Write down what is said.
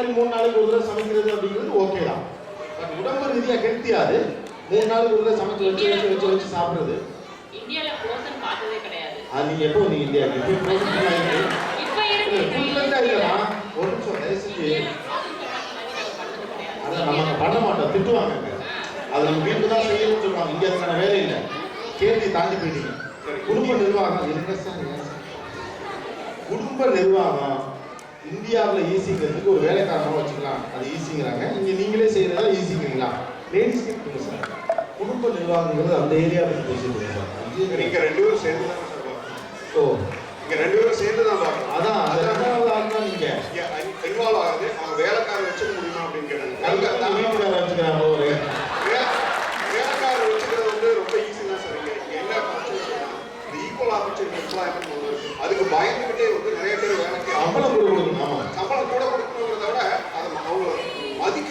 மாதிரி மூணு நாளைக்கு ஒரு தடவை சமைக்கிறது அப்படிங்கிறது ஓகே தான். பட் உடம்பு ரீதியாக ஹெல்த்தியாது மூணு நாளைக்கு ஒரு தடவை சமைச்சு வச்சு வச்சு வச்சு வச்சு சாப்பிட்றது. இந்தியால ஃப்ரோசன் பார்த்ததே கிடையாது. அது நீங்கள் எப்போ நீ இந்தியா எப்போ frozen food ஆயிருக்கு? இப்ப ஆ இல்லைம்மா. ஒரு நிமிஷம் தயவு செஞ்சு. அதை நம்ம பண்ண மாட்டோம். திட்டுவாங்க. அது நம்ம வீட்டு தான் செய்யணும்னு சொல்லுவாங்க. இங்க அதுக்கான வேலை இல்லை. கேள்வி தாண்டி போயிட்டீங்க. குடும்ப நிர்வாகம் ஏன் சார்? குடும்ப நிர்வாகம் இந்தியாவில் ஈஸிங்கிறதுக்கு ஒரு வேலைக்காரமாக வச்சுக்கலாம். அது ஈஸிங்கிறாங்க இங்கே நீங்களே செய்கிறதா ஈஸிங்கிறீங்களா லேடிஸ்க்கு இருக்குங்க சார் குடும்ப நிர்வாகங்கிறது அந்த ஏரியாவுக்கு பேசிட்டு சார் இது நீங்க ரெண்டு பேரும் சேர்ந்து தான். ஓ. நீங்க ரெண்டு பேரும் சேர்ந்து தான் பார்க்கணும். அதான் அது ரெண்டாவது ஆள் தான் நீங்கள் இன்வால்வ் ஆகுது. அவங்க வேலைக்காரர் வச்சுக்க முடியுமா அப்படின்னு கேட்டாங்க. அதுக்கு வீட்டுக்கார வச்சுக்கிறாங்க ஒரு. வேலைக்காரர் வச்சுக்கிறது வந்து ரொம்ப ஈஸி தான் சார் இங்க இங்க என்ன பிரச்சனை? ஈக்குவல் ஆப்பர்ச்சுனிட்டி எம்ப்ளாய்மெண்ட் ஒன்று இருக்கு அதுக்கு பயந்து